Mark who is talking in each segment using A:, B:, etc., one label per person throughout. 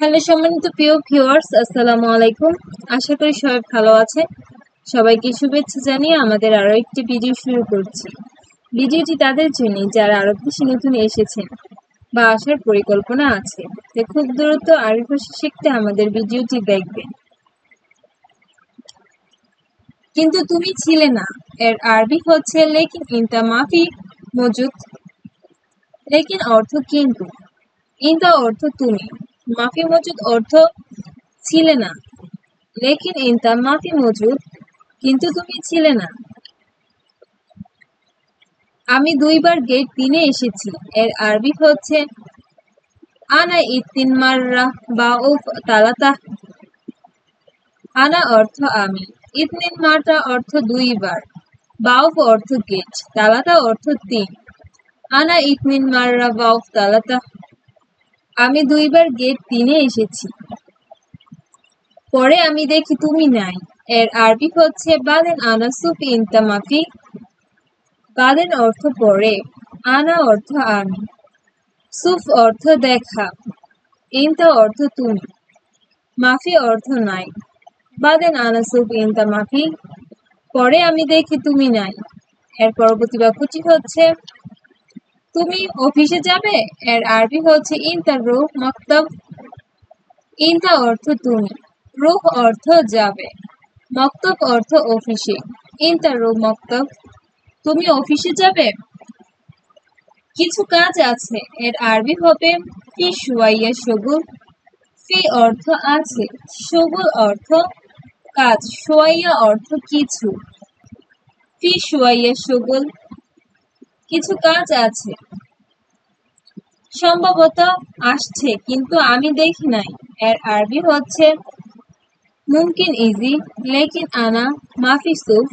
A: Hello, সম্মানিত প্রিয় viewers আসসালামু আলাইকুম। আশা করি সবাই ভালো আছে। সবাইকে শুভেচ্ছা জানিয়ে আমাদের আরও একটি ভিডিও শুরু করছি। ভিডিওটি তাদের জন্য, যারা আরব দেশে নতুন এসেছেন বা আসার পরিকল্পনা আছে যে খুব দ্রুত আরবি ভাষা শিখতে আমাদের ভিডিওটি দেখবেন কিন্তু তুমি ছিলে না। এর আরবি হচ্ছে লেকিন ইনতা মাফি মজুদ। লেকিন অর্থ কিন্তু। ইনতা অর্থ তুমি। মাফি মজুদ অর্থ ছিলে না। লেকিন ইনতা মাফি মজুদ, কিন্তু তুমি ছিলে না। আমি দুইবার গেট তিনে এসেছি। এর আরবি হচ্ছে, আনা ইতিন মাররা বা ও তালাতা। আনা অর্থ আমি। ইতনিন মাররা অর্থ দুইবার। বাউফ অর্থ গেট তালাতা অর্থ তিন। আনা ইতনিন মাররা বাউফ তালাতা। আমি দুইবার গেট তিনে এসেছি। পরে আমি দেখি তুমি নাই। এর আরবি হচ্ছে বাদেন আনা সুপ ইনতা মাফি। বাদেন অর্থ পরে আনা অর্থ আমি। সুফ অর্থ দেখা, ইনতা অর্থ তুমি। মাফি অর্থ নাই বাদেন আনা সুপ ইনতা মাফি। পরে আমি দেখি, তুমি নাই। এর পরবর্তী বাক্যটি হচ্ছে তুমি অফিসে যাবে? এর আরবি হচ্ছে ইনতা রুহ মক্তব। ইনতা অর্থ তুমি, রুহ অর্থ যাবে। মক্তব অর্থ অফিসে। ইনতা রুহ মক্তব। তুমি অফিসে যাবে? কিছু কাজ আছে, এর আরবি হবে ফি শুয়াইয়া সগুল ফি অর্থ আছে সগুল অর্থ কাজ। সোয়াইয়া অর্থ কিছু। ফি শুয়াইয়া সগুল কিছু কাজ আছে। সম্ভবত আসছে, কিন্তু আমি দেখি নাই। এর আরবি হচ্ছে, মুমকিন ইজি, লেকিন আনা মাফি সুফ।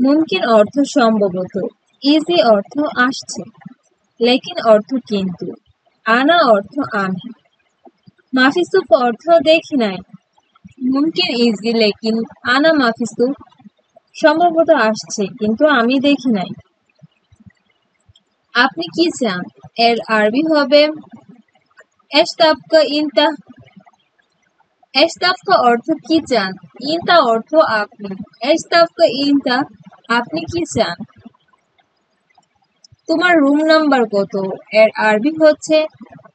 A: মুমকিন অর্থ সম্ভবত, ইজি অর্থ আসছে। লেকিন অর্থ কিন্তু, আনা অর্থ আমি। মাফি সুফ অর্থ দেখি নাই। মুমকিন ইজি, লেকিন আনা মাফি সুফ। সম্ভবত আসছে, কিন্তু আমি দেখি নাই। আপনি কি চান? এর আরবি হবে ইনতা অর্থ কি চান? ইনতা অর্থ আপনি। ইনতা আপনি কি চান? তোমার রুম নাম্বার কত? এর আরবি হচ্ছে,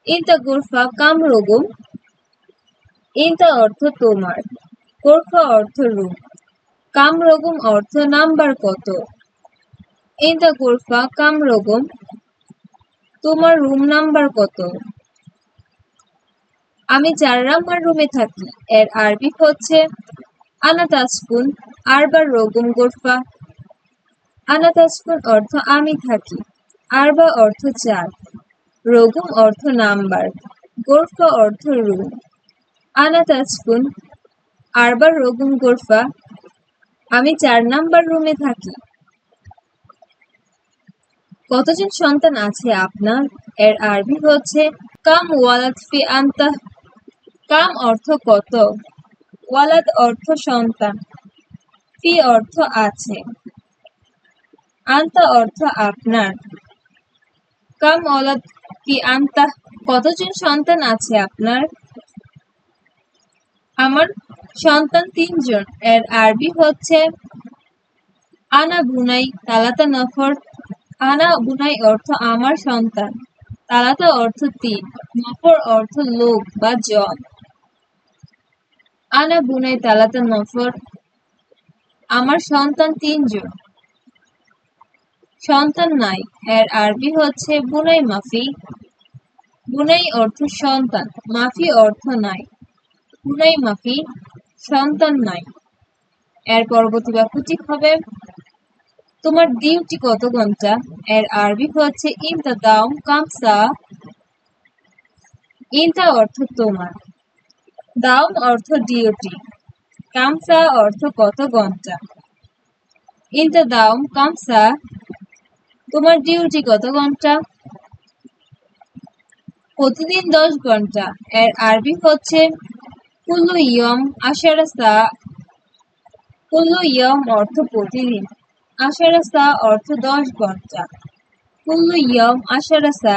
A: ইনতা গুরফা কাম রগুম ইনতা অর্থ তোমার। গোরফা অর্থ রুম কাম অর্থ নাম্বার কত? ইনতা গোরফা কাম রগুম তোমার রুম নাম্বার কত? আমি চার নাম্বার রুমে থাকি, এর আরবি হচ্ছে আনা তাসকুন আরবার রগুম গোরফা। আনা অর্থ আমি থাকি, আরবা অর্থ চার, রগুম অর্থ নাম্বার, গোরফা অর্থ রুম আনা তাসকুন আরবার রগুম গোরফা। আমি চার নাম্বার রুমে থাকি কতজন সন্তান আছে আপনার? এর আরবি হচ্ছে, কাম ওয়ালাদ ফি আন্তা, কাম অর্থ কত? ওয়ালাদ অর্থ সন্তান, ফি অর্থ আছে। আন্তা অর্থ আপনার। কাম ওয়ালাদ ফি আন্তা, কতজন সন্তান আছে আপনার? আমার সন্তান তিনজন। এর আরবি হচ্ছে, আনা বুনাই তালাতা নফর আনা বুনাই অর্থ আমার সন্তান। তালাতা অর্থ তিন, নফর অর্থ লোক বা জন। আনা বুনাই তালাতা নফর, আমার সন্তান তিনজন। সন্তান নাই, এর আরবি হচ্ছে বুনাই মাফি। বুনাই অর্থ সন্তান, মাফি অর্থ নাই। বুনাই মাফি, সন্তান নাই। এর পরবর্তী বাক্যটি হবে তোমার ডিউটি কত ঘণ্টা? এর আরবি হচ্ছে ইনতা দাম কামসা। ইনতা অর্থ তোমার। দাম অর্থ ডিউটি। কামসা অর্থ কত ঘণ্টা? ইনতা দাম কামসা। তোমার ডিউটি কত ঘণ্টা? প্রতিদিন দশ ঘণ্টা। এর আরবি হচ্ছে কুল্লু ইয়ম আশারা সা। কুল্লু ইয়ম অর্থ প্রতিদিন। আশারা সা অর্থ দশ ঘণ্টা। কুল্লু ইয়ম আশারা সা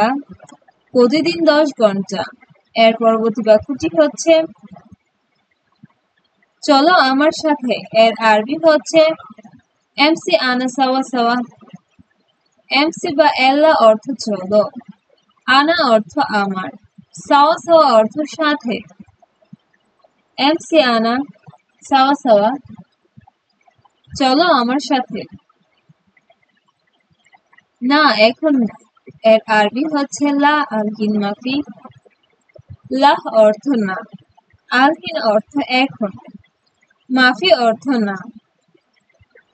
A: প্রতিদিন দশ ঘণ্টা। এর পরবর্তী বাক্যটি হচ্ছে, চলো আমার সাথে। এর আরবি হচ্ছে এমসি আনা সাওয়া এমসি বা এল্লা অর্থ চলো। আনা অর্থ আমার। সাওয়া সাওয়া অর্থ সাথে। এমসি আনা সাওয়া সাওয়া। চলো আমার সাথে। না, এখন না এর আরবি হচ্ছে লা আলহিন মাফি লাহ অর্থ না আলহিন অর্থ এখন। মাফি অর্থ না,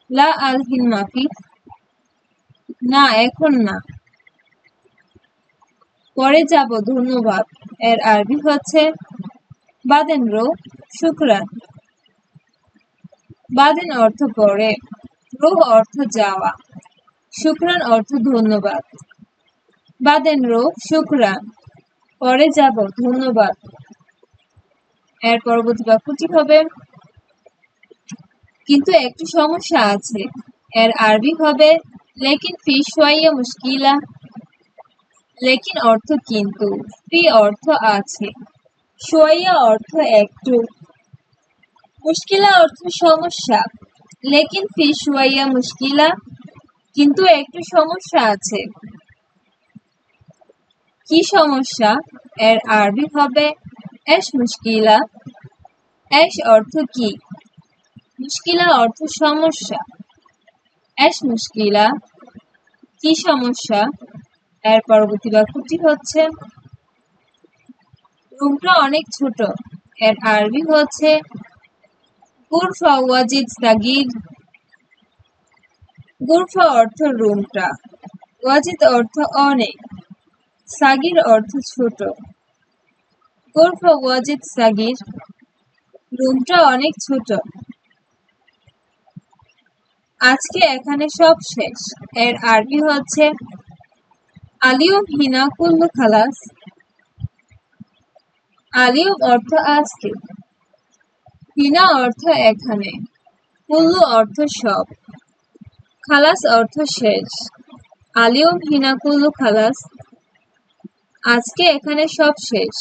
A: লা আলহিন মাফি না, এখন না। পরে যাব, ধন্যবাদ। এর আরবি হচ্ছে বাদেন রো, শুক্রান। বাদেন অর্থ পরে রোহ অর্থ যাওয়া। শুক্রান অর্থ ধন্যবাদ। বাদেন রো শুক্রান পরে যাব, ধন্যবাদ। এর পরবর্তী বাক্যটি হবে, কিন্তু একটু সমস্যা আছে। এর আরবি হবে, লেকিন ফি মুশকিলা। লেকিন অর্থ কিন্তু। ফি অর্থ আছে। সোয়াইয়া অর্থ একটু। মুশকিলা অর্থ সমস্যা। লেকিন ফি মুশকিলা। কিন্তু একটু সমস্যা আছে। কি সমস্যা? এর আরবি হবে এস মুশকিলা। এস অর্থ কি? মুশকিলা অর্থ সমস্যা। এস মুশকিলা। কি সমস্যা? এর পরবর্তী বাক্যটি হচ্ছে, রুমটা অনেক ছোট। এর আরবি হচ্ছে গুরফা ওয়াজিদ সাগির গুরফা অর্থ রুমটা, ওয়াজিদ অর্থ অনেক, সাগির অর্থ ছোট। গুরফা ওয়াজিদ, সাগির, রুমটা অনেক ছোট। আজকে এখানে সব শেষ। এর আরবি হচ্ছে আলিয়ম হিনা কুল্লু খালাস। আলিয়ম অর্থ আজকে, হিনা অর্থ এখানে, কুল্লু অর্থ সব। খালাস অর্থ শেষ। আলিয়ম হিনা কুল্লু খালাস, আজকে এখানে সব শেষ।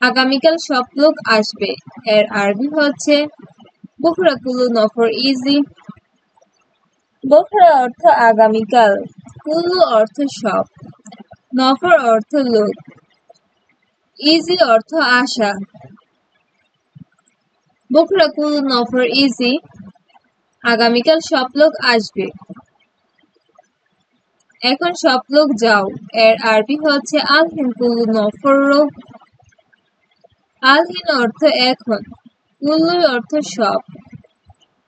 A: আগামীকাল সব লোক আসবে। এর আরবি হচ্ছে, বুখরা নফর ইজি। বখরা অর্থ আগামীকাল, কুলু অর্থ সব। নফর অর্থ লোক। ইজি অর্থ আশা। বখরা কুলু নফর ইজি। আগামীকাল সব লোক আসবে। এখন সব লোক যাও। এর আরবি হচ্ছে আলহিন কুলু নফর আলহিন অর্থ এখন কুল্লুর অর্থ সব।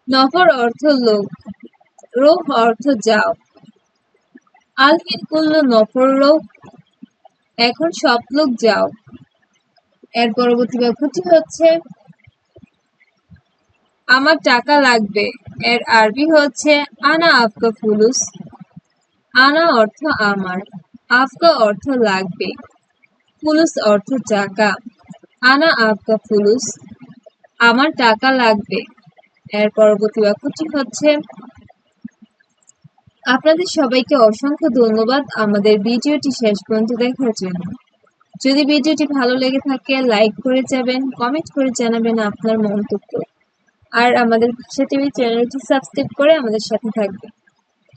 A: নফর অর্থ লোক, রোহ অর্থ যাও। আলহিন কুল্লু নফর এখন সব লোক যাও। এর পরবর্তী বাক্যটি হচ্ছে আমার টাকা লাগবে। এর আরবি হচ্ছে, আনা আফকা ফুলুস। আনা অর্থ আমার। আফকা অর্থ লাগবে। ফুলুস অর্থ টাকা। আনা আফকা ফুলুস। আমার টাকা লাগবে। এর পরবর্তী বাক্যটি হচ্ছে, আপনাদের সবাইকে অসংখ্য ধন্যবাদ আমাদের ভিডিওটি শেষ পর্যন্ত দেখার জন্য। যদি ভিডিওটি ভালো লেগে থাকে, লাইক করে যাবেন, কমেন্ট করে জানাবেন আপনার মন্তব্য। আর আমাদের ভাষা টিভি চ্যানেলটি সাবস্ক্রাইব করে আমাদের সাথে থাকবেন।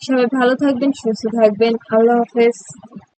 A: সবাই ভালো থাকবেন, সুস্থ থাকবেন। আল্লাহ হাফেজ।